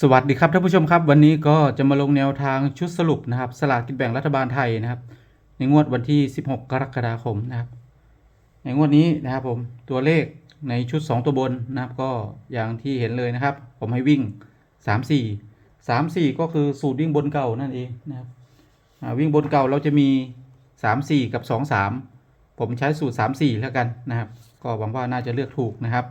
สวัสดีครับท่านผู้ชมครับ วันนี้ก็จะมาลงแนวทางชุดสรุปนะครับ สลากกินแบ่งรัฐบาลไทยนะครับ ในงวดวันที่ 16 กรกฎาคมนะครับ ในงวดนี้นะครับผมตัวเลขในชุด 2 ตัวบนนะครับ ก็อย่างที่เห็นเลยนะครับ ผมให้วิ่ง 3 4 3 4 ก็คือสูตรวิ่งบนเก่านั่นเองนะครับวิ่งบนเก่าเราจะมี 3 4 กับ 2 3 ผมใช้สูตร 3 4 แล้วกันนะครับ ก็หวังว่าน่าจะเลือกถูกนะครับ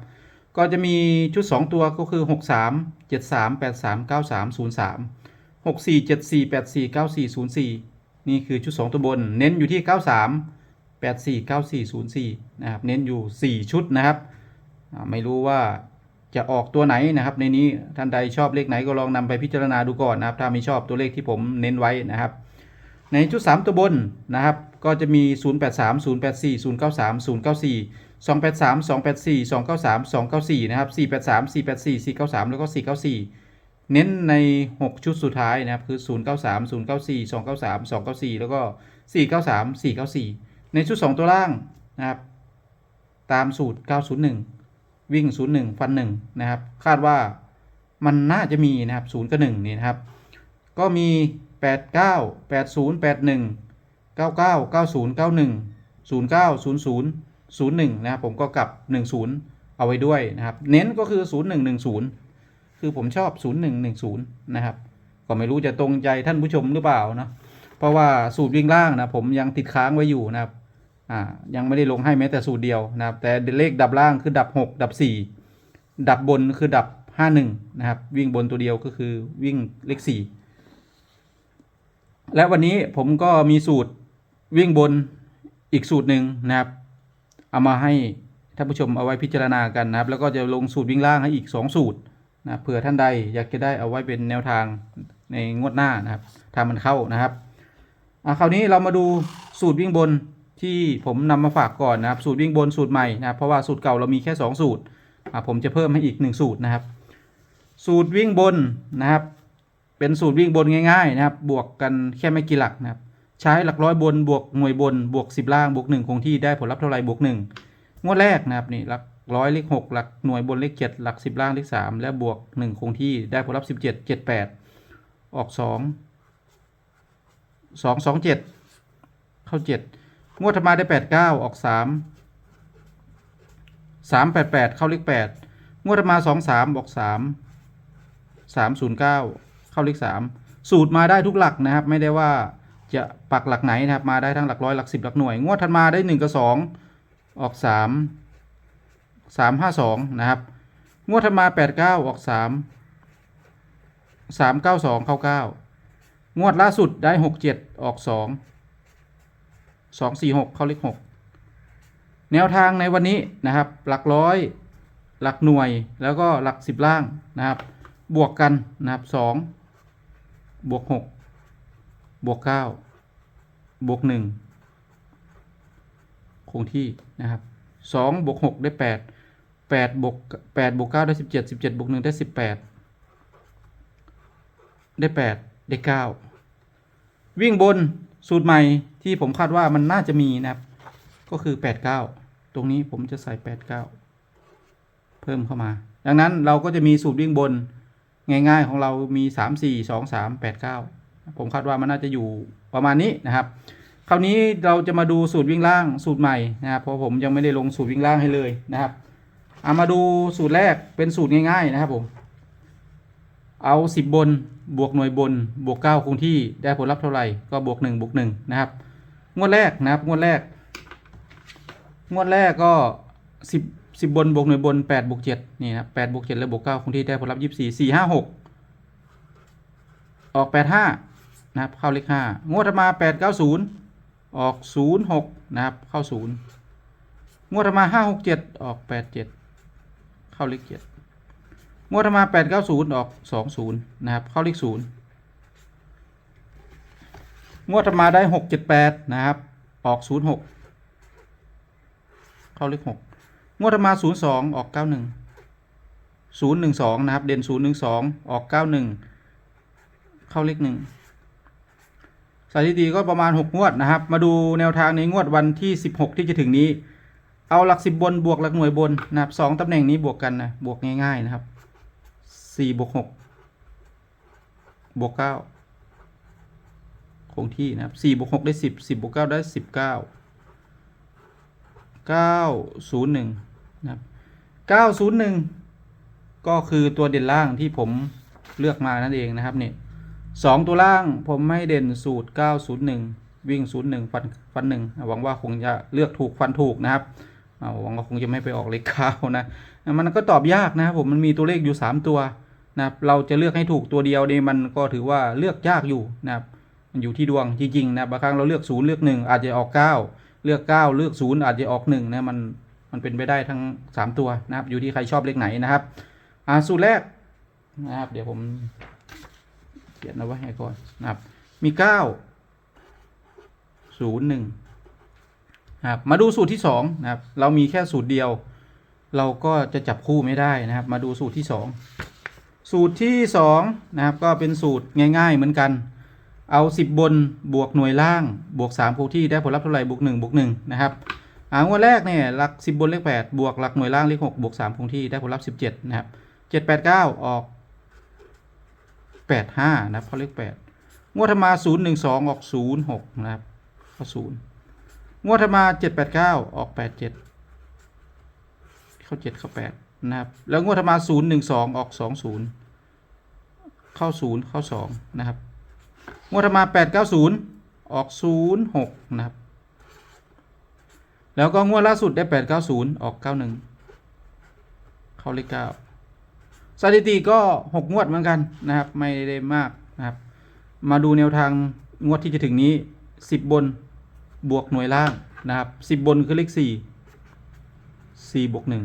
ก็จะมีชุด 2 ตัวก็คือ 6 3 7 3 8 3 9 3 0 3 6 4 7 4 8 4 9 4 0 4 นี่คือชุด 2 ตัวบน เน้นอยู่ที่ 93 8 4 9 4 0 4 นะครับ เน้นอยู่ 4 ชุดนะครับ ไม่รู้ว่าจะออกตัวไหนนะครับ ในนี้ท่านใดชอบเลขไหนก็ลองนำไปพิจารณาดูก่อนนะครับ ถ้าไม่ชอบตัวเลขที่ผมเน้นไว้นะครับ ในชุด 3 ตัวบนนะครับ ก็จะมี 083 084 093 094 283 284 293 294 นะครับ 483 484 493 แล้วก็ 494 เน้นใน 6 ชุดสุดท้ายนะครับ คือ 093 094 293 294 แล้วก็ 493 494 ในชุด 2 ตัวล่างนะครับ ตามสูตร 901 วิ่ง 01 ฟัน 1 นะครับ คาดว่ามันน่าจะมีนะครับ0กับ1นี่นะครับ ก็มี 89 80 81 99 90 91 09 00 01นะครับผมก็กลับ 10 เอาไว้ด้วยนะครับ เน้นก็คือ 0110 คือผมชอบ 0110 นะครับ ก็ไม่รู้จะตรงใจท่านผู้ชมหรือเปล่านะเพราะว่าสูตรวิ่งล่างนะผมยังติดค้างไว้อยู่นะครับอ่ายังไม่ได้ลงให้แม้แต่สูตรเดียวนะครับ แต่เลขดับล่างคือดับ 6 ดับ 4 ดับบนคือดับ 51 นะครับ วิ่งบนตัวเดียวก็คือวิ่งเลข 4 และวันนี้ผมก็มีสูตรวิ่งบนอีกสูตรหนึ่งนะครับ เอามาให้ท่านผู้ชมเอาไว้พิจารณากันนะครับ แล้วก็จะลงสูตรวิ่งล่างให้อีก 2 สูตรนะเผื่อท่านใดอยากจะได้เอาไว้เป็นแนวทางในงวดหน้านะครับถ้ามันเข้านะครับอะคราวนี้เรามาดูสูตรวิ่งบนที่ผมนำมาฝากก่อนนะครับ สูตรวิ่งบนสูตรใหม่นะครับเพราะว่าสูตรเก่าเรามีแค่ 2 สูตรอะผมจะเพิ่มให้อีก 1 สูตรนะครับ สูตรวิ่งบนนะครับ เป็นสูตรวิ่งบนง่ายๆนะครับ บวกกันแค่ไม่กี่หลักนะครับ ใช้หลักร้อยบนบวกหน่วยบนบวก 10 ล่างบวก1คงที่ได้ผลลัพธ์เท่าไหร่บวก1งวดแรกนะครับนี่หลักร้อยเลข6หลักหน่วยบนเลข7หลัก 10 ล่างเลข3และบวก 1 คงที่ได้ผลลัพธ์17 78 ออก 2 2 2 7 เข้า 7 งวดธรรมาได้ 89 ออก 3 3 8 8 เข้าเลข8งวดธรรมา 2 3ออก 3 3 0 9 เข้าเลข3สูตรมาได้ทุกหลักนะครับ ไม่ได้ว่าจะปักหลักไหนนะครับ มาได้ทั้งหลักร้อยหลักสิบหลักหน่วย งวดถัดมาได้1กับ2องออก3 3 5 2นะครับ งวดถัดมา8 9ออก3 3 9 2เก้าสองเข้า9งวดล่าสุดได้6 7ออก2 2 4 6เข้าเลข6แนวทางในวันนี้นะครับ หลักร้อย หลักหน่วยแล้วก็หลักสิบล่างนะครับ บวกกันนะครับสอง บวกหกบวกเก้าบวกหนึ่งคงที่นะครับสองบวกหกได้แปดแปดบวกแปดบวกเก้าได้สิบเจ็ดสิบเจ็ดบวกหนึ่งได้สิบแปดได้แปดได้เก้าวิ่งบนสูตรใหม่ที่ผมคาดว่ามันน่าจะมีนะครับ ก็คือแปดเก้าตรงนี้ผมจะใส่แปดเก้าเพิ่มเข้ามา ดังนั้นเราก็จะมีสูตรวิ่งบน ง่ายๆของเรามี 3 4 2 3 8 9 ผมคาดว่ามันน่าจะอยู่ประมาณนี้นะครับ คราวนี้เราจะมาดูสูตรวิ่งล่างสูตรใหม่นะครับเพราะผมยังไม่ได้ลงสูตรวิ่งล่างให้เลยนะครับเอามาดูสูตรแรกเป็นสูตรง่ายๆนะครับผม เอา 10 บนบวกหน่วยบนบวก 9คงที่ได้ผลลัพธ์เท่าไหร่ก็บวก1บวก1นะครับ งวดแรกนะครับงวดแรก งวดแรกก็ 10 สิบบนบวกหน่วยบนแปดบวกเจ็ดนี่นะแปดบวกเจ็ดแล้วบวกเก้าคงที่ได้ผลลัพธ์ยี่สี่สี่ห้าหกออกแปดห้านะครับเข้าเลขห้างวดมาแปดเก้าศูนย์ออกศูนย์หกนะครับเข้าศูนย์งวดมาห้าหกเจ็ดออกแปดเจ็ดเข้าเลขเจ็ดงวดมาแปดเก้าศูนย์ออกสองศูนย์นะครับเข้าเลขศูนย์งวดมาได้หกเจ็ดแปดนะครับออกศูนย์หกเข้าเลขหก งวดมา 02 ออก 91 012 นะครับ เด่น 012 ออก 91 เข้าเลข1สถิติก็ประมาณ 6 งวดนะครับ มาดูแนวทางในงวดวันที่ 16 ที่จะถึงนี้ เอาหลัก 10 บนบวกหลักหน่วยบนนะครับ2ตำแหน่งนี้บวกกันนะ บวกง่ายๆนะครับ 4 บวก 6 บวกเก้าคงที่นะครับสี่บวกหกได้สิบสิบบวกเก้าได้สิ บเก้าเก้าศูนะครับเก้าศูนย์หนึ่งก็คือตัวเด่นล่างที่ผมเลือกมานั่นเองนะครับเนี่ยสองตัวล่างผมไม่เด่นสูตรเก้าศูนย์หนึ่งวิ่งศูนย์หนึ่งฟันฟันหนึ่งหวังว่าคงจะเลือกถูกฟันถูกนะครับอ่าหวังว่าคงจะไม่ไปออกเลขเก้านะ มันก็ตอบยากนะครับผมมันมีตัวเลขอยู่ 3 ตัวนะครับ เราจะเลือกให้ถูกตัวเดียวเนี่มันก็ถือว่าเลือกยากอยู่นะครับ มันอยู่ที่ดวงจริงๆนะบางครั้งเราเลือกศูนย์เลือกหนึ่งอาจจะออก 9 เลือก 9 เลือกศูนย์อาจจะออก1นะมันมันเป็นไปได้ทั้ง 3 ตัวนะครับอยู่ที่ใครชอบเลขไหนนะครับอ่าสูตรแรกนะครับเดี๋ยวผมเขียนเอาไว้ให้ก่อนนะครับมี 9 0 1นะครับมาดูสูตรที่2นะครับเรามีแค่สูตรเดียว เราก็จะจับคู่ไม่ได้นะครับ มาดูสูตรที่ 2 สูตรที่2นะครับก็เป็นสูตรง่าย ๆ เหมือนกัน เอา 10 บนบวกหน่วยล่างบวก3คงที่ได้ผลลัพธ์เท่าไหร่บวก1บวก1นะครับอ่างวดแรกเนี่ยหลัก 10 บนเลข8บวกหลักหน่วยล่างเลข6บวก3คงที่ได้ผลลัพธ์17นะครับ7 8 9 ออก 85นะครับเขาเลข8งวดธรรมา 0 1 2 ออก 0 6นะครับก็0งวดธรรมา 7 8 9 ออก 8 7 เข้าเจ็ดเข้าแปดนะครับ แล้วงวดธรรมาศูนย์หนึ่งสองออกสองศูนย์เข้าศูนย์เข้าสองนะครับ งวดมาแปดเก้าศูนย์ออกศูนย์หกนะครับ แล้วก็งวดล่าสุดได้แปดเก้าศูนย์ออกเก้าหนึ่งเข้าเลขเก้าสถิติก็หกงวดเหมือนกันนะครับ ไม่ได้มากนะครับ มาดูแนวทางงวดที่จะถึงนี้สิบบนบวกหน่วยล่างนะครับสิบบนคือเลขสี่สี่บวกหนึ่ง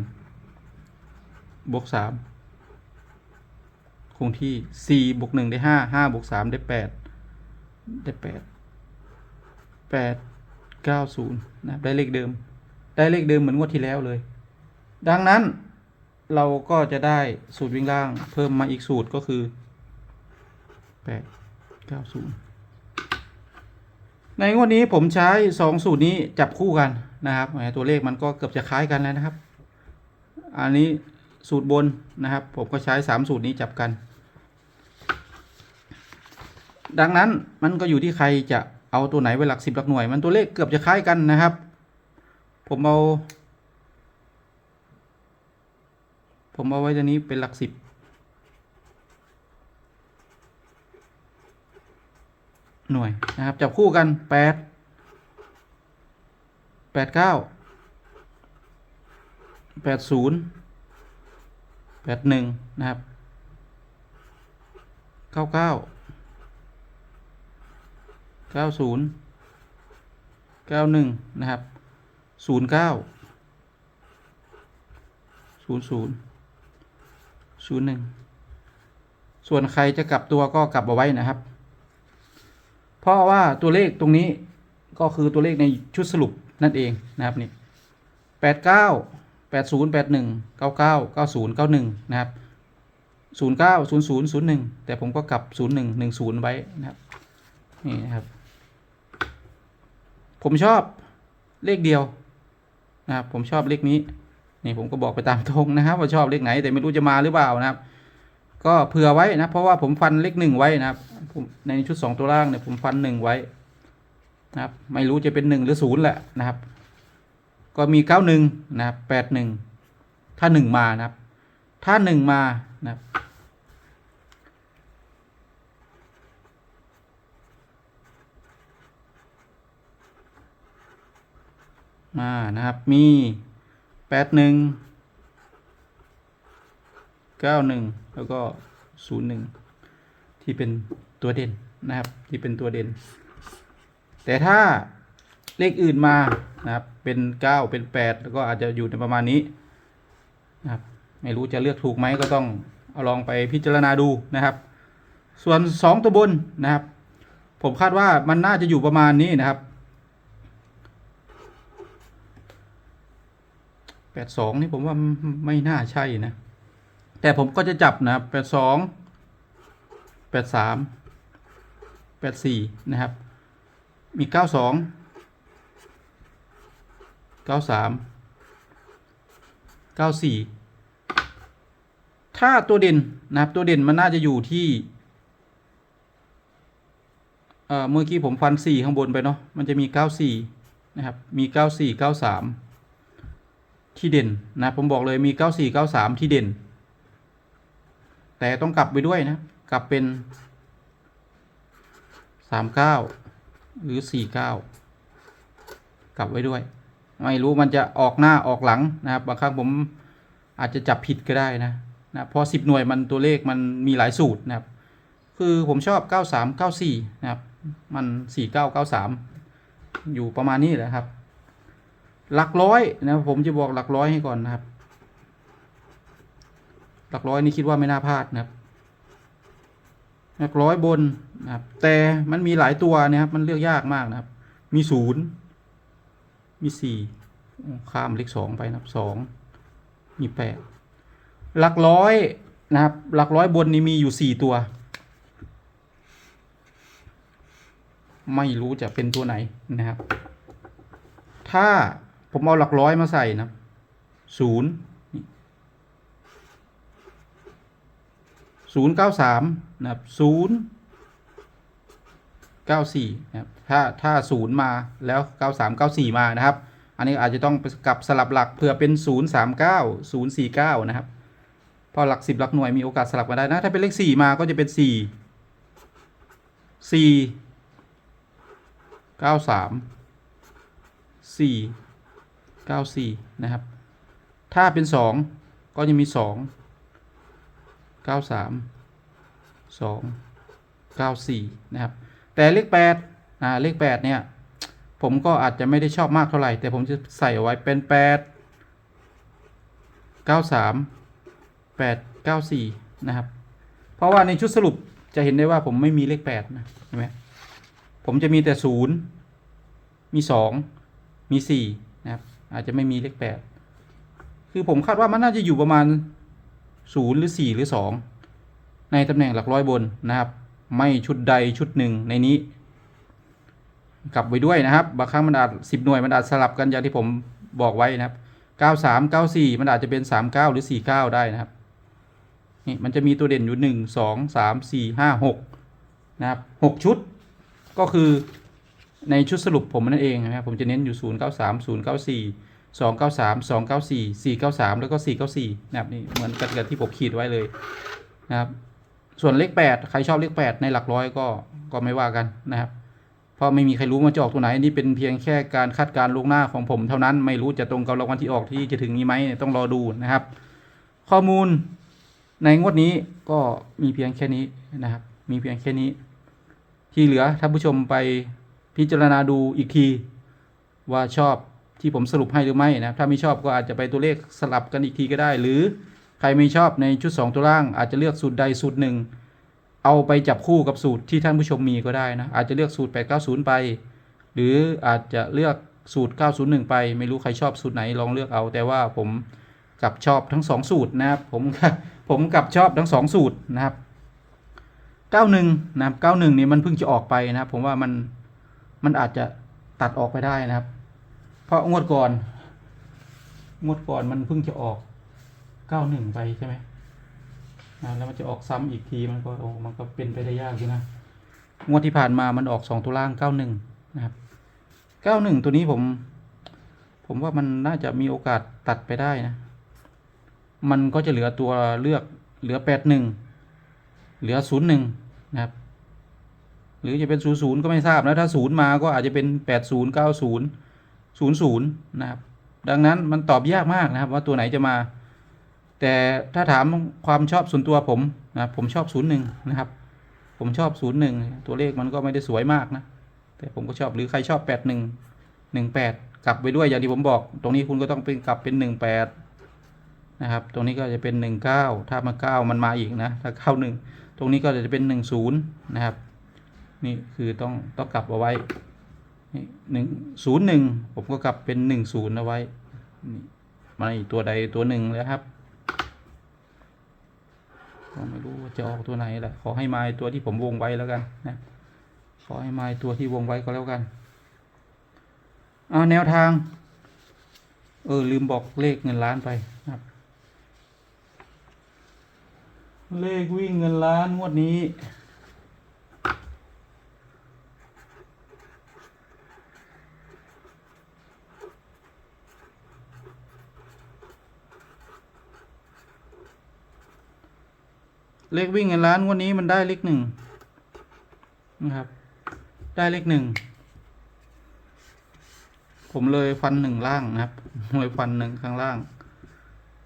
บวกสามคงที่สี่บวกหนึ่งได้ห้าห้าบวกสามได้แปด ได้แปดแปดเก้าศูนย์นะได้เลขเดิม ได้เลขเดิมเหมือนงวดที่แล้วเลย ดังนั้นเราก็จะได้สูตรวิ่งล่าง เพิ่มมาอีกสูตรก็คือแปดเก้าศูนย์ในงวดนี้ผมใช้สองสูตรนี้จับคู่กันนะครับตัวเลขมันก็เกือบจะคล้ายกันแล้วนะครับ อันนี้สูตรบนนะครับ ผมก็ใช้สามสูตรนี้จับกัน ดังนั้นมันก็อยู่ที่ใครจะเอาตัวไหนไว้หลักสิบหลักหน่วย มันตัวเลขเกือบจะคล้ายกันนะครับ ผมเอา ผมเอาไว้ตัวนี้เป็นหลักสิบหน่วยนะครับ จับคู่กันแปดแปดเก้าแปดศูนย์แปดหนึ่งนะครับเก้าเก้า เก้าศูนย์เก้าหนึ่งนะครับศูนย์เก้าศูนย์ศูนย์ศูนย์หนึ่งส่วนใครจะกลับตัวก็กลับเอาไว้นะครับ เพราะว่าตัวเลขตรงนี้ก็คือตัวเลขในชุดสรุปนั่นเองนะครับนี่แปดเก้าแปดศูนย์แปดหนึ่งเก้าเก้าเก้าศูนย์เก้าหนึ่งนะครับศูนย์เก้าศูนย์ศูนย์ศูนย์หนึ่งแต่ผมก็กลับศูนย์หนึ่งหนึ่งศูนย์ไว้นะครับนี่นะครับ ผมชอบเลขเดียวนะครับผมชอบเลขนี้นี่ผมก็บอกไปตามตรงนะครับ ว่าชอบเลขไหนแต่ไม่รู้จะมาหรือเปล่านะครับ ก็เผื่อไว้นะเพราะว่าผมฟันเลขหนึ่งไว้นะครับในชุดสองตัวล่างเนี่ยผมฟันหนึ่งไว้นะครับไม่รู้จะเป็นหนึ่งหรือศูนย์แหละนะครับ ก็มีเก้าหนึ่งนะครับแปดหนึ่งถ้าหนึ่งมานะครับ ถ้าหนึ่งมานะครับ มานะครับ มีแปดหนึ่งเก้าหนึ่งแล้วก็ศูนย์หนึ่งที่เป็นตัวเด่นนะครับ ที่เป็นตัวเด่น แต่ถ้าเลขอื่นมานะครับ เป็นเก้าเป็นแปดแล้วก็อาจจะอยู่ในประมาณนี้นะครับไม่รู้จะเลือกถูกไหมก็ต้องเอาลองไปพิจารณาดูนะครับ ส่วนสองตัวบนนะครับ ผมคาดว่ามันน่าจะอยู่ประมาณนี้นะครับ แปดสองนี่ผมว่าไม่น่าใช่นะ แต่ผมก็จะจับนะแปดสองแปดสามแปดสี่นะครับ มีเก้าสองเก้าสามเก้าสี่ถ้าตัวเด่นนะครับตัวเด่นมันน่าจะอยู่ที่เอ่อเมื่อกี้ผมฟันสี่ข้างบนไปเนาะ มันจะมีเก้าสี่นะครับ มีเก้าสี่เก้าสาม ที่เด่นนะผมบอกเลยมีเก้าสี่เก้าสามที่เด่น แต่ต้องกลับไปด้วยนะ กลับเป็นสามเก้าหรือสี่เก้ากลับไว้ด้วย ไม่รู้มันจะออกหน้าออกหลังนะครับบางครั้งผมอาจจะจับผิดก็ได้นะนะพอสิบหน่วยมันตัวเลขมันมีหลายสูตรนะครับ คือผมชอบ 93 94 นะครับ มัน 49 93 อยู่ประมาณนี้แหละครับ หลักร้อยนะครับผมจะบอกหลักร้อยให้ก่อนนะครับ หลักร้อยนี่คิดว่าไม่น่าพลาดนะครับ หลักร้อยบนนะครับ แต่มันมีหลายตัวนะครับ มันเลือกยากมากนะครับ มีศูนย์มีสี่ข้ามเลขสองไปนะครับสองมีแปดหลักร้อยนะครับ หลักร้อยบนนี่มีอยู่สี่ตัว ไม่รู้จะเป็นตัวไหนนะครับ ถ้า ผมเอาหลักร้อยมาใส่นะศูนย์ศูนย์เก้าสามนะครับศูนย์เก้าสี่นะครับถ้าถ้าศูนย์มาแล้วเก้าสามเก้าสี่มานะครับ อันนี้อาจจะต้องกลับสลับหลักเพื่อเป็นศูนย์สามเก้าศูนย์สี่เก้านะครับพอหลักสิบหลักหน่วยมีโอกาสสลับกันได้นะ ถ้าเป็นเลขสี่มาก็จะเป็นสี่สี่เก้าสามสี่ เก้าสี่นะครับ ถ้าเป็นสองก็จะมีสองเก้าสามสองเก้าสี่นะครับ แต่เลขแปดอ่าเลขแปดเนี่ย ผมก็อาจจะไม่ได้ชอบมากเท่าไหร่ แต่ผมจะใส่เอาไว้เป็นแปดเก้าสามแปดเก้าสี่นะครับ เพราะว่าในชุดสรุปจะเห็นได้ว่าผมไม่มีเลขแปดนะเห็นไหมผมจะมีแต่ศูนย์มีสองมีสี่ อาจจะไม่มีเลขแปดคือผมคาดว่ามันน่าจะอยู่ประมาณศูนย์หรือสี่หรือสองในตำแหน่งหลักร้อยบนนะครับ ไม่ชุดใดชุดหนึ่งในนี้ กลับไว้ด้วยนะครับ บางครั้งมันอาจสิบหน่วยมันอาจสลับกันอย่างที่ผมบอกไว้นะครับเก้าสามเก้าสี่มันอาจจะเป็นสามเก้าหรือสี่เก้าได้นะครับนี่มันจะมีตัวเด่นอยู่หนึ่งสองสามสี่ห้าหกนะครับหกชุด ก็คือ ในชุดสรุปผมนั่นเองนะครับผมจะเน้นอยู่ 0 9 3 0 9 4 2 9 3 2 9 4 4 9 3 แล้วก็ 4 9 4 นะครับนี่เหมือนกันกับที่ผมขีดไว้เลยนะครับ ส่วนเลข 8 ใครชอบเลข 8 ในหลักร้อยก็ก็ไม่ว่ากันนะครับ เพราะไม่มีใครรู้มาจะออกตัวไหนนี่เป็นเพียงแค่การคาดการณ์ล่วงหน้าของผมเท่านั้นไม่รู้จะตรงกับรางวัลที่ออกที่จะถึงนี้ไหมต้องรอดูนะครับ ข้อมูลในงวดนี้ก็มีเพียงแค่นี้นะครับ มีเพียงแค่นี้ ที่เหลือท่านผู้ชมไป พิจารณาดูอีกทีว่าชอบที่ผมสรุปให้หรือไม่นะถ้าไม่ชอบก็อาจจะไปตัวเลขสลับกันอีกทีก็ได้ หรือใครไม่ชอบในชุด 2 ตัวล่าง อาจจะเลือกสูตรใดสูตรหนึ่งเอาไปจับคู่กับสูตรที่ท่านผู้ชมมีก็ได้นะอาจจะเลือกสูตร 890 ไป หรืออาจจะเลือกสูตร 901 ไป ไม่รู้ใครชอบสูตรไหนลองเลือกเอา แต่ว่าผมกับชอบทั้งสองสูตรนะครับผมผมกับชอบทั้งสองสูตรนะครับ 91 นะครับ91นี่มันเพิ่งจะออกไปนะครับผมว่ามัน มันอาจจะตัดออกไปได้นะครับ เพราะงวดก่อน งวดก่อนมันเพิ่งจะออก91ไปใช่ไหมนะแล้วมันจะออกซ้ำอีกทีมันก็โอ้มันก็เป็นไปได้ยากอยู่นะ งวดที่ผ่านมามันออกสองตัวล่าง91นะครับ91ตัวนี้ผม ผมว่ามันน่าจะมีโอกาสตัดไปได้นะ มันก็จะเหลือตัวเลือกเหลือ81เหลือ01นะครับ หรือจะเป็น 00 ก็ไม่ทราบนะ ถ้า 0 มาก็อาจจะเป็น 80 90 00 นะครับ ดังนั้นมันตอบยากมากนะครับ ว่าตัวไหนจะมา แต่ถ้าถามความชอบส่วนตัวผมนะผมชอบ 01 นะครับ ผมชอบ 01 ตัวเลขมันก็ไม่ได้สวยมากนะ แต่ผมก็ชอบหรือใครชอบ 81 18 กลับไปด้วยอย่างที่ผมบอก ตรงนี้คุณก็ต้องเป็นกลับเป็น 18 นะครับ ตรงนี้ก็จะเป็น 19 ถ้ามา 9 มันมาอีกนะ ถ้าเข้า1ตรงนี้ก็จะเป็น 10 นะครับ นี่คือต้องต้องกลับเอาไว้นี่หนึ่งศูนย์หนึ่งผมก็กลับเป็นหนึ่งศูนย์เอาไว้นี่มาอีกตัวใดตัวหนึ่งแล้วครับก็ไม่รู้ว่าจะออกตัวไหนแหละขอให้มาตัวที่ผมวงไว้แล้วกันนะขอให้มาตัวที่วงไว้ก็แล้วกันเอาแนวทาง เออลืมบอกเลขเงินล้านไปนะครับ เลขวิ่งเงินล้านงวดนี้ เลขวิ่งเงินล้านวันนี้มันได้เลขหนึ่งนะครับ ได้เลขหนึ่งผมเลยฟันหนึ่งล่างนะครับเลยฟันหนึ่งข้างล่าง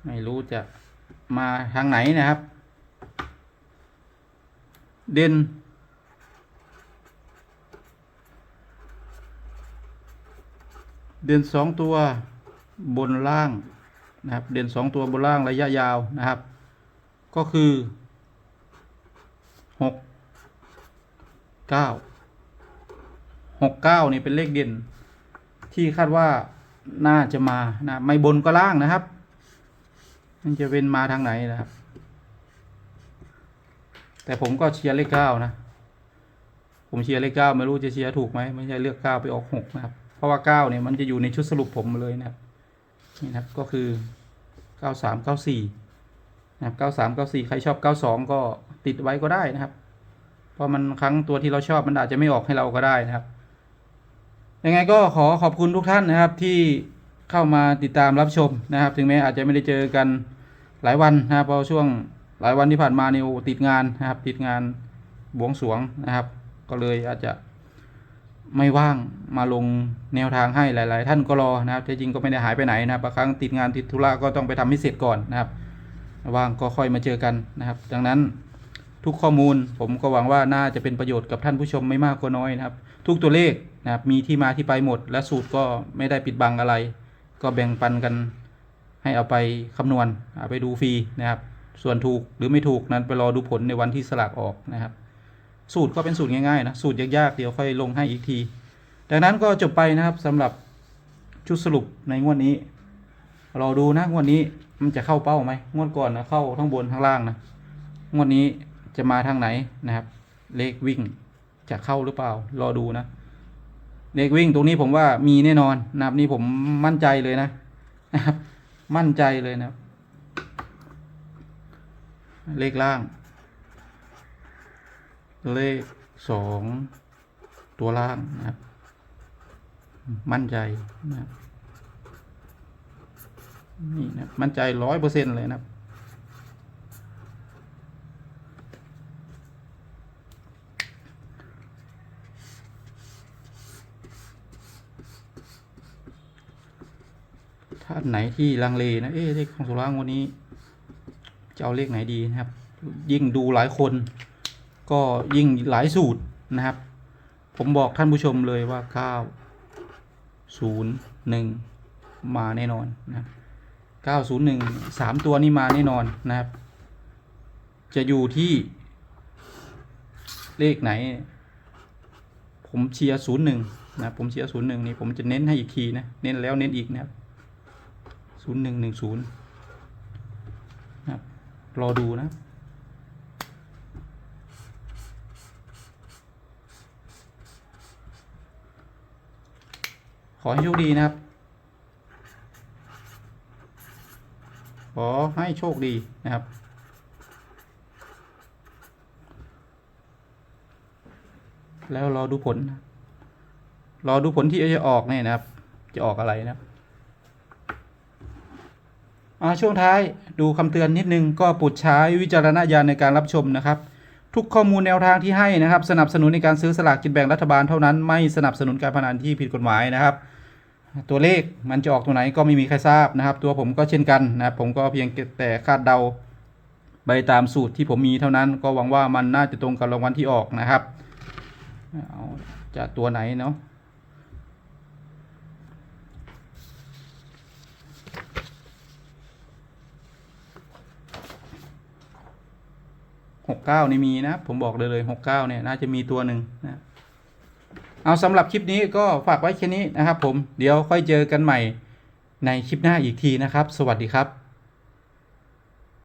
ไม่รู้จะมาทางไหนนะครับ เด่นเด่นสองตัวบนล่างนะครับ เด่นสองตัวบนล่างระยะยาวนะครับ ก็คือ หกเก้าหกเก้านี่เป็นเลขเด่น ที่คาดว่าน่าจะมานะไม่บนก็ล่างนะครับ มันจะเป็นมาทางไหนนะครับ แต่ผมก็เชียร์เลขเก้านะ ผมเชียร์เลขเก้าไม่รู้จะเชียร์ถูกไหมไม่ใช่เลือกเก้าไปออกหกนะครับ เพราะว่าเก้าเนี่ยมันจะอยู่ในชุดสรุปผมเลยนะครับนี่นะครับก็คือเก้าสามเก้าสี่นะครับเก้าสามเก้าสี่ใครชอบเก้าสองก็ ติดไว้ก็ได้นะครับ เพราะมันครั้งตัวที่เราชอบมันอาจจะไม่ออกให้เราก็ได้นะครับยังไงก็ขอขอบคุณทุกท่านนะครับที่เข้ามาติดตามรับชมนะครับ ถึงแม้อาจจะไม่ได้เจอกันหลายวันนะครับเพราะช่วงหลายวันที่ผ่านมาเนี่ยติดงานนะครับ ติดงานบวงสวงนะครับ ก็เลยอาจจะไม่ว่างมาลงแนวทางให้หลาย ๆ ท่านก็รอนะครับแต่จริงก็ไม่ได้หายไปไหนนะครับบางครั้งติดงานติดธุระก็ต้องไปทำให้เสร็จก่อนนะครับ ว่างก็ค่อยมาเจอกันนะครับ ดังนั้น ทุกข้อมูล ผมก็หวังว่าน่าจะเป็นประโยชน์กับท่านผู้ชมไม่มากก็น้อยนะครับ ทุกตัวเลขนะครับมีที่มาที่ไปหมด และสูตรก็ไม่ได้ปิดบังอะไร ก็แบ่งปันกันให้เอาไปคำนวณเอาไปดูฟรีนะครับ ส่วนถูกหรือไม่ถูกนั้นไปรอดูผลในวันที่สลากออกนะครับ สูตรก็เป็นสูตรง่ายๆนะสูตรยากๆเดี๋ยวค่อยลงให้อีกทีดังนั้นก็จบไปนะครับสำหรับชุดสรุปในงวดนี้รอดูนะงวดนี้มันจะเข้าเป้าไหมงวดก่อนนะเข้าทั้งบนทั้งล่างนะงวดนี้ จะมาทางไหนนะครับ เลขวิ่งจะเข้าหรือเปล่า รอดูนะ เลขวิ่งตรงนี้ผมว่ามีแน่นอนนะครับนี่ผมมั่นใจเลยนะนะครับ มั่นใจเลยนะครับเลขล่าง เลขสองตัวล่างนะครับ มั่นใจนะครับนี่นะมั่นใจร้อยเปอร์เซ็นเลยนะครับ ท่านไหนที่ลังเลนะ เอ๊ะเลขของสุรางค์วันนี้ จะเอาเลขไหนดีนะครับ ยิ่งดูหลายคน ก็ยิ่งหลายสูตรนะครับ ผมบอกท่านผู้ชมเลยว่าเก้าศูนย์หนึ่งมาแน่นอนนะครับเก้าศูนย์หนึ่งสามตัวนี้มาแน่นอนนะครับ จะอยู่ที่เลขไหน ผมเชียร์ศูนย์หนึ่งนะผมเชียร์ศูนย์หนึ่งนี่ผมจะเน้นให้อีกทีนะ เน้นแล้วเน้นอีกนะครับ ศูนย์หนึ่งหนึ่งศูนย์นะครับรอดูนะขอให้โชคดีนะครับ ขอให้โชคดีนะครับ แล้วรอดูผล รอดูผลที่จะออกเนี่ยนะครับ จะออกอะไรนะครับ ช่วงท้ายดูคำเตือนนิดนึงก็โปรดใช้วิจารณญาณในการรับชมนะครับ ทุกข้อมูลแนวทางที่ให้นะครับ สนับสนุนในการซื้อสลากกินแบ่งรัฐบาลเท่านั้นไม่สนับสนุนการพนันที่ผิดกฎหมายนะครับ ตัวเลขมันจะออกตัวไหนก็ไม่มีใครทราบนะครับ ตัวผมก็เช่นกันนะครับผมก็เพียงแต่คาดเดาไปตามสูตรที่ผมมีเท่านั้น ก็หวังว่ามันน่าจะตรงกับรางวัลที่ออกนะครับจะตัวไหนเนาะ หกเก้านี่มีนะผมบอกเลยเลยหกเก้าเนี่ยน่าจะมีตัวหนึ่งนะเอาสำหรับคลิปนี้ก็ฝากไว้แค่นี้นะครับผมเดี๋ยวค่อยเจอกันใหม่ในคลิปหน้าอีกทีนะครับ สวัสดีครับ